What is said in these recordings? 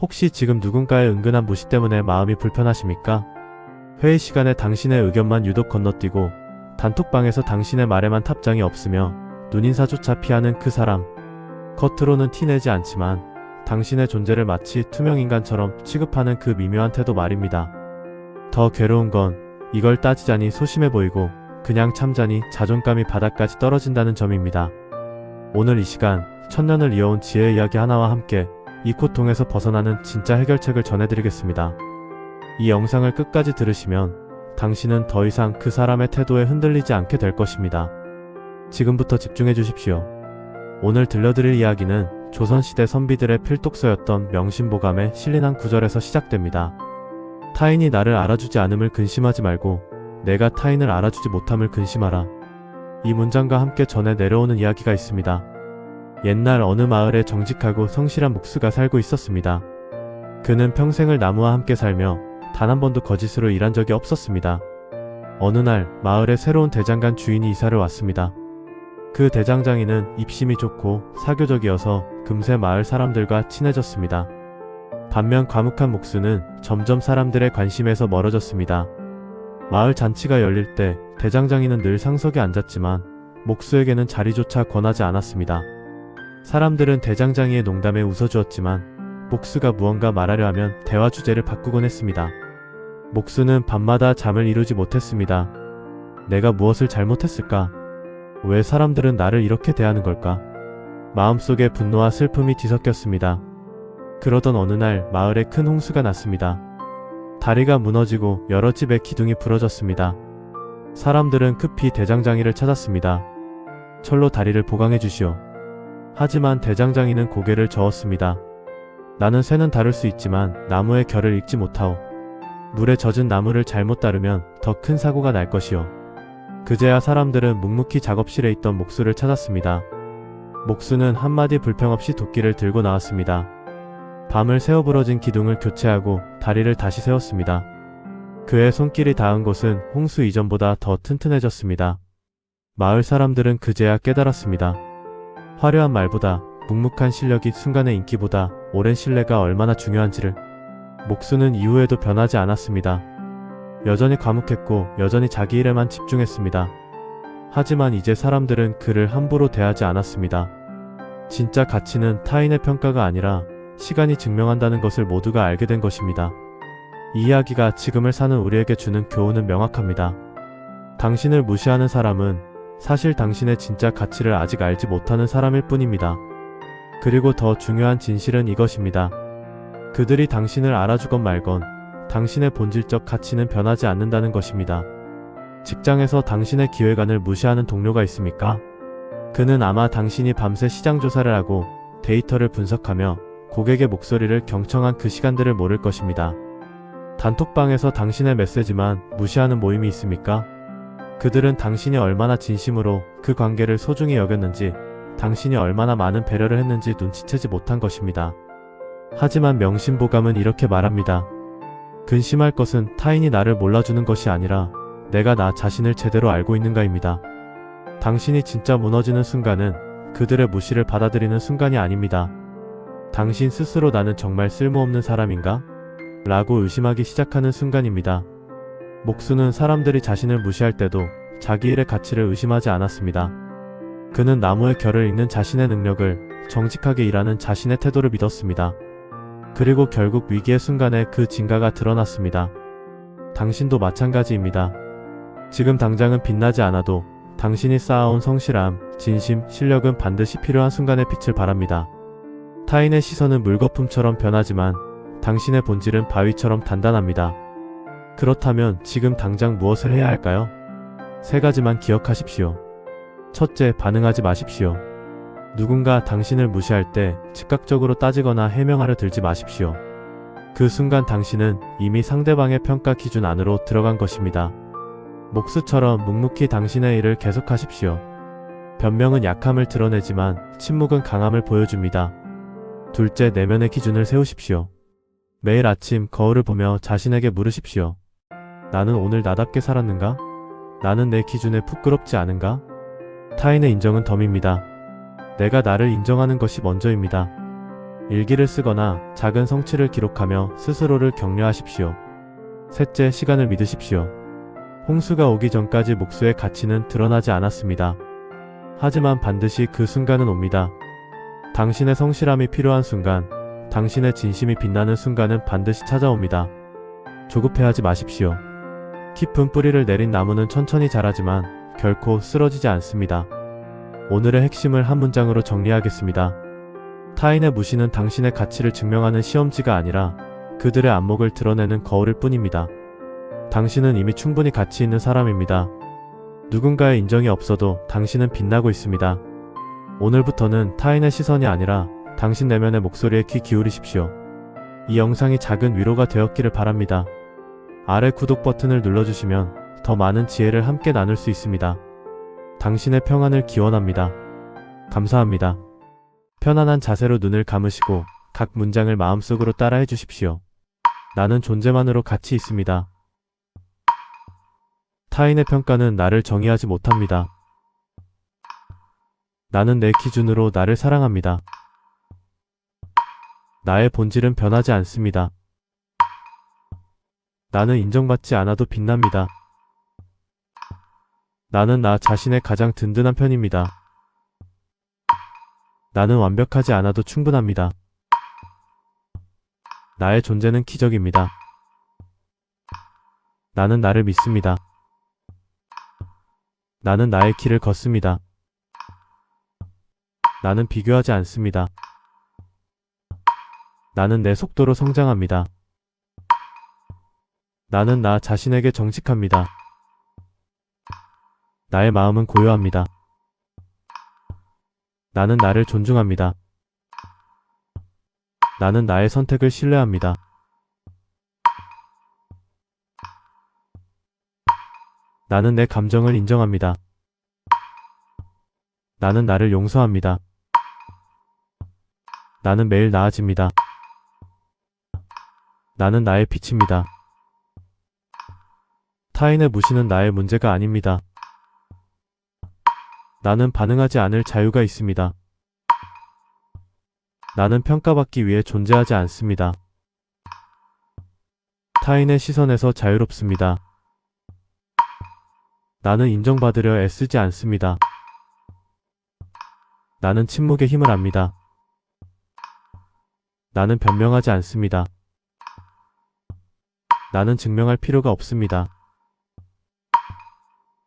혹시 지금 누군가의 은근한 무시 때문에 마음이 불편하십니까? 회의 시간에 당신의 의견만 유독 건너뛰고 단톡방에서 당신의 말에만 답장이 없으며 눈인사조차 피하는 그 사람. 겉으로는 티내지 않지만 당신의 존재를 마치 투명인간처럼 취급하는 그 미묘한 태도 말입니다. 더 괴로운 건 이걸 따지자니 소심해 보이고 그냥 참자니 자존감이 바닥까지 떨어진다는 점입니다. 오늘 이 시간 천년을 이어온 지혜 이야기 하나와 함께 이 고통에서 벗어나는 진짜 해결책을 전해드리겠습니다. 이 영상을 끝까지 들으시면 당신은 더 이상 그 사람의 태도에 흔들리지 않게 될 것입니다. 지금부터 집중해 주십시오. 오늘 들려드릴 이야기는 조선시대 선비들의 필독서였던 명심보감의 신린한 구절에서 시작됩니다. 타인이 나를 알아주지 않음을 근심하지 말고 내가 타인을 알아주지 못함을 근심하라. 이 문장과 함께 전해 내려오는 이야기가 있습니다. 옛날 어느 마을에 정직하고 성실한 목수가 살고 있었습니다. 그는 평생을 나무와 함께 살며 단 한 번도 거짓으로 일한 적이 없었습니다. 어느 날 마을에 새로운 대장간 주인이 이사를 왔습니다. 그 대장장이는 입심이 좋고 사교적이어서 금세 마을 사람들과 친해졌습니다. 반면 과묵한 목수는 점점 사람들의 관심에서 멀어졌습니다. 마을 잔치가 열릴 때 대장장이는 늘 상석에 앉았지만 목수에게는 자리조차 권하지 않았습니다. 사람들은 대장장이의 농담에 웃어주었지만 목수가 무언가 말하려 하면 대화 주제를 바꾸곤 했습니다. 목수는 밤마다 잠을 이루지 못했습니다. 내가 무엇을 잘못했을까? 왜 사람들은 나를 이렇게 대하는 걸까? 마음속에 분노와 슬픔이 뒤섞였습니다. 그러던 어느 날 마을에 큰 홍수가 났습니다. 다리가 무너지고 여러 집의 기둥이 부러졌습니다. 사람들은 급히 대장장이를 찾았습니다. 철로 다리를 보강해 주시오. 하지만 대장장이는 고개를 저었습니다. 나는 새는 다룰 수 있지만 나무의 결을 읽지 못하오. 물에 젖은 나무를 잘못 다루면 더 큰 사고가 날 것이오. 그제야 사람들은 묵묵히 작업실에 있던 목수를 찾았습니다. 목수는 한마디 불평 없이 도끼를 들고 나왔습니다. 밤을 새어 부러진 기둥을 교체하고 다리를 다시 세웠습니다. 그의 손길이 닿은 곳은 홍수 이전보다 더 튼튼해졌습니다. 마을 사람들은 그제야 깨달았습니다. 화려한 말보다 묵묵한 실력이 순간의 인기보다 오랜 신뢰가 얼마나 중요한지를 목수는 이후에도 변하지 않았습니다. 여전히 과묵했고 여전히 자기 일에만 집중했습니다. 하지만 이제 사람들은 그를 함부로 대하지 않았습니다. 진짜 가치는 타인의 평가가 아니라 시간이 증명한다는 것을 모두가 알게 된 것입니다. 이 이야기가 지금을 사는 우리에게 주는 교훈은 명확합니다. 당신을 무시하는 사람은 사실 당신의 진짜 가치를 아직 알지 못하는 사람일 뿐입니다. 그리고 더 중요한 진실은 이것입니다. 그들이 당신을 알아주건 말건 당신의 본질적 가치는 변하지 않는다는 것입니다. 직장에서 당신의 기획안을 무시하는 동료가 있습니까? 그는 아마 당신이 밤새 시장 조사를 하고 데이터를 분석하며 고객의 목소리를 경청한 그 시간들을 모를 것입니다. 단톡방에서 당신의 메시지만 무시하는 모임이 있습니까? 그들은 당신이 얼마나 진심으로 그 관계를 소중히 여겼는지, 당신이 얼마나 많은 배려를 했는지 눈치채지 못한 것입니다. 하지만 명심보감은 이렇게 말합니다. 근심할 것은 타인이 나를 몰라주는 것이 아니라 내가 나 자신을 제대로 알고 있는가입니다. 당신이 진짜 무너지는 순간은 그들의 무시를 받아들이는 순간이 아닙니다. 당신 스스로 나는 정말 쓸모없는 사람인가? 라고 의심하기 시작하는 순간입니다. 목수는 사람들이 자신을 무시할 때도 자기 일의 가치를 의심하지 않았습니다. 그는 나무의 결을 읽는 자신의 능력을 정직하게 일하는 자신의 태도를 믿었습니다. 그리고 결국 위기의 순간에 그 진가가 드러났습니다. 당신도 마찬가지입니다. 지금 당장은 빛나지 않아도 당신이 쌓아온 성실함, 진심, 실력은 반드시 필요한 순간의 빛을 바랍니다. 타인의 시선은 물거품처럼 변하지만 당신의 본질은 바위처럼 단단합니다. 그렇다면 지금 당장 무엇을 해야 할까요? 세 가지만 기억하십시오. 첫째, 반응하지 마십시오. 누군가 당신을 무시할 때 즉각적으로 따지거나 해명하려 들지 마십시오. 그 순간 당신은 이미 상대방의 평가 기준 안으로 들어간 것입니다. 목수처럼 묵묵히 당신의 일을 계속하십시오. 변명은 약함을 드러내지만 침묵은 강함을 보여줍니다. 둘째, 내면의 기준을 세우십시오. 매일 아침 거울을 보며 자신에게 물으십시오. 나는 오늘 나답게 살았는가? 나는 내 기준에 부끄럽지 않은가? 타인의 인정은 덤입니다. 내가 나를 인정하는 것이 먼저입니다. 일기를 쓰거나 작은 성취를 기록하며 스스로를 격려하십시오. 셋째, 시간을 믿으십시오. 홍수가 오기 전까지 목수의 가치는 드러나지 않았습니다. 하지만 반드시 그 순간은 옵니다. 당신의 성실함이 필요한 순간, 당신의 진심이 빛나는 순간은 반드시 찾아옵니다. 조급해하지 마십시오. 깊은 뿌리를 내린 나무는 천천히 자라지만 결코 쓰러지지 않습니다. 오늘의 핵심을 한 문장으로 정리하겠습니다. 타인의 무시는 당신의 가치를 증명하는 시험지가 아니라 그들의 안목을 드러내는 거울일 뿐입니다. 당신은 이미 충분히 가치 있는 사람입니다. 누군가의 인정이 없어도 당신은 빛나고 있습니다. 오늘부터는 타인의 시선이 아니라 당신 내면의 목소리에 귀 기울이십시오. 이 영상이 작은 위로가 되었기를 바랍니다. 아래 구독 버튼을 눌러주시면 더 많은 지혜를 함께 나눌 수 있습니다. 당신의 평안을 기원합니다. 감사합니다. 편안한 자세로 눈을 감으시고 각 문장을 마음속으로 따라해 주십시오. 나는 존재만으로 가치 있습니다. 타인의 평가는 나를 정의하지 못합니다. 나는 내 기준으로 나를 사랑합니다. 나의 본질은 변하지 않습니다. 나는 인정받지 않아도 빛납니다. 나는 나 자신의 가장 든든한 편입니다. 나는 완벽하지 않아도 충분합니다. 나의 존재는 기적입니다. 나는 나를 믿습니다. 나는 나의 길을 걷습니다. 나는 비교하지 않습니다. 나는 내 속도로 성장합니다. 나는 나 자신에게 정직합니다. 나의 마음은 고요합니다. 나는 나를 존중합니다. 나는 나의 선택을 신뢰합니다. 나는 내 감정을 인정합니다. 나는 나를 용서합니다. 나는 매일 나아집니다. 나는 나의 빛입니다. 타인의 무시는 나의 문제가 아닙니다. 나는 반응하지 않을 자유가 있습니다. 나는 평가받기 위해 존재하지 않습니다. 타인의 시선에서 자유롭습니다. 나는 인정받으려 애쓰지 않습니다. 나는 침묵의 힘을 압니다. 나는 변명하지 않습니다. 나는 증명할 필요가 없습니다.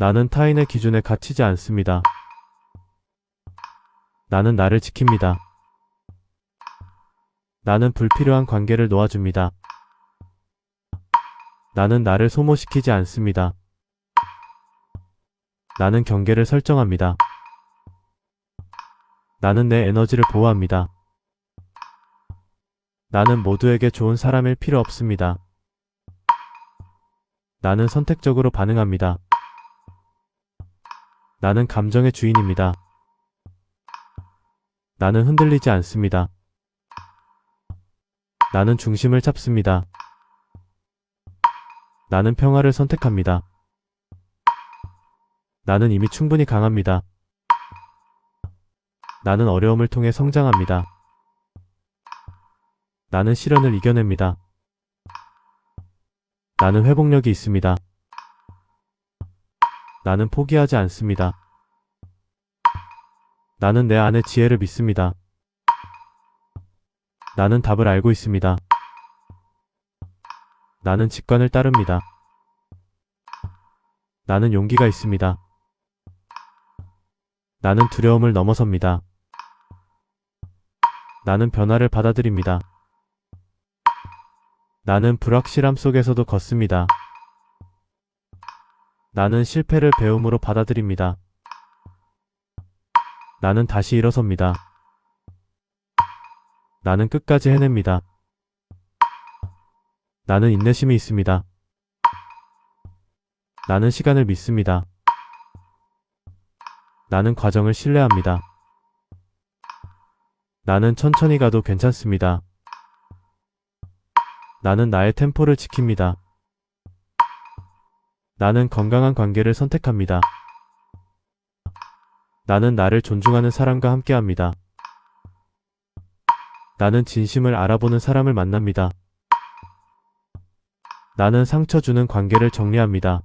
나는 타인의 기준에 갇히지 않습니다. 나는 나를 지킵니다. 나는 불필요한 관계를 놓아줍니다. 나는 나를 소모시키지 않습니다. 나는 경계를 설정합니다. 나는 내 에너지를 보호합니다. 나는 모두에게 좋은 사람일 필요 없습니다. 나는 선택적으로 반응합니다. 나는 감정의 주인입니다. 나는 흔들리지 않습니다. 나는 중심을 잡습니다. 나는 평화를 선택합니다. 나는 이미 충분히 강합니다. 나는 어려움을 통해 성장합니다. 나는 시련을 이겨냅니다. 나는 회복력이 있습니다. 나는 포기하지 않습니다. 나는 내 안의 지혜를 믿습니다. 나는 답을 알고 있습니다. 나는 직관을 따릅니다. 나는 용기가 있습니다. 나는 두려움을 넘어섭니다. 나는 변화를 받아들입니다. 나는 불확실함 속에서도 걷습니다. 나는 실패를 배움으로 받아들입니다. 나는 다시 일어섭니다. 나는 끝까지 해냅니다. 나는 인내심이 있습니다. 나는 시간을 믿습니다. 나는 과정을 신뢰합니다. 나는 천천히 가도 괜찮습니다. 나는 나의 템포를 지킵니다. 나는 건강한 관계를 선택합니다. 나는 나를 존중하는 사람과 함께합니다. 나는 진심을 알아보는 사람을 만납니다. 나는 상처 주는 관계를 정리합니다.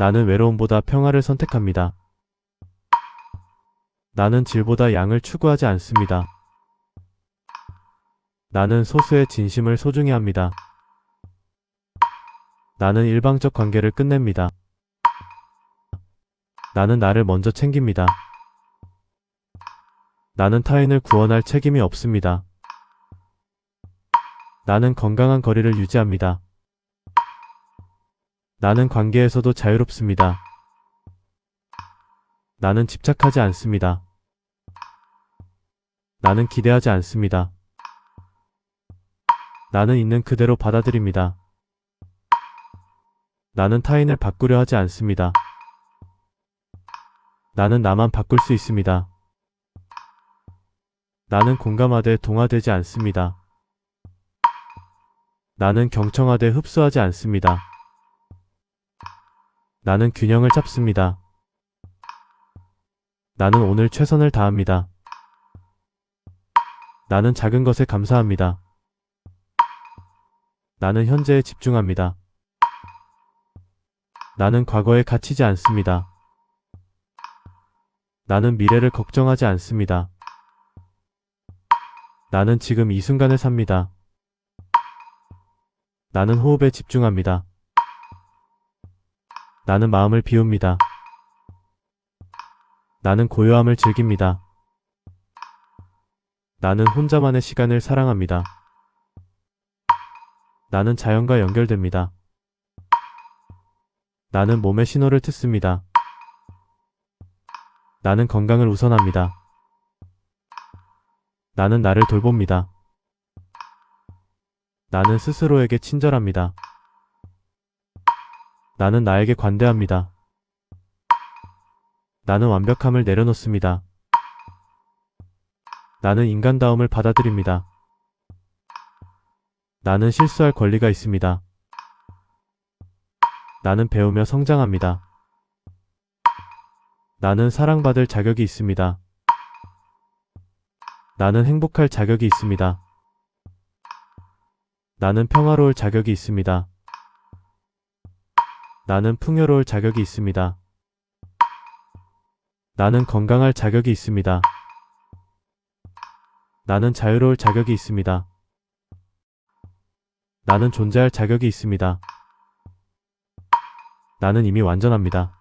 나는 외로움보다 평화를 선택합니다. 나는 질보다 양을 추구하지 않습니다. 나는 소수의 진심을 소중히 합니다. 나는 일방적 관계를 끝냅니다. 나는 나를 먼저 챙깁니다. 나는 타인을 구원할 책임이 없습니다. 나는 건강한 거리를 유지합니다. 나는 관계에서도 자유롭습니다. 나는 집착하지 않습니다. 나는 기대하지 않습니다. 나는 있는 그대로 받아들입니다. 나는 타인을 바꾸려 하지 않습니다. 나는 나만 바꿀 수 있습니다. 나는 공감하되 동화되지 않습니다. 나는 경청하되 흡수하지 않습니다. 나는 균형을 잡습니다. 나는 오늘 최선을 다합니다. 나는 작은 것에 감사합니다. 나는 현재에 집중합니다. 나는 과거에 갇히지 않습니다. 나는 미래를 걱정하지 않습니다. 나는 지금 이 순간을 삽니다. 나는 호흡에 집중합니다. 나는 마음을 비웁니다. 나는 고요함을 즐깁니다. 나는 혼자만의 시간을 사랑합니다. 나는 자연과 연결됩니다. 나는 몸의 신호를 듣습니다. 나는 건강을 우선합니다. 나는 나를 돌봅니다. 나는 스스로에게 친절합니다. 나는 나에게 관대합니다. 나는 완벽함을 내려놓습니다. 나는 인간다움을 받아들입니다. 나는 실수할 권리가 있습니다. 나는 배우며 성장합니다. 나는 사랑받을 자격이 있습니다. 나는 행복할 자격이 있습니다. 나는 평화로울 자격이 있습니다. 나는 풍요로울 자격이 있습니다. 나는 건강할 자격이 있습니다. 나는 자유로울 자격이 있습니다. 나는 존재할 자격이 있습니다. 나는 이미 완전합니다.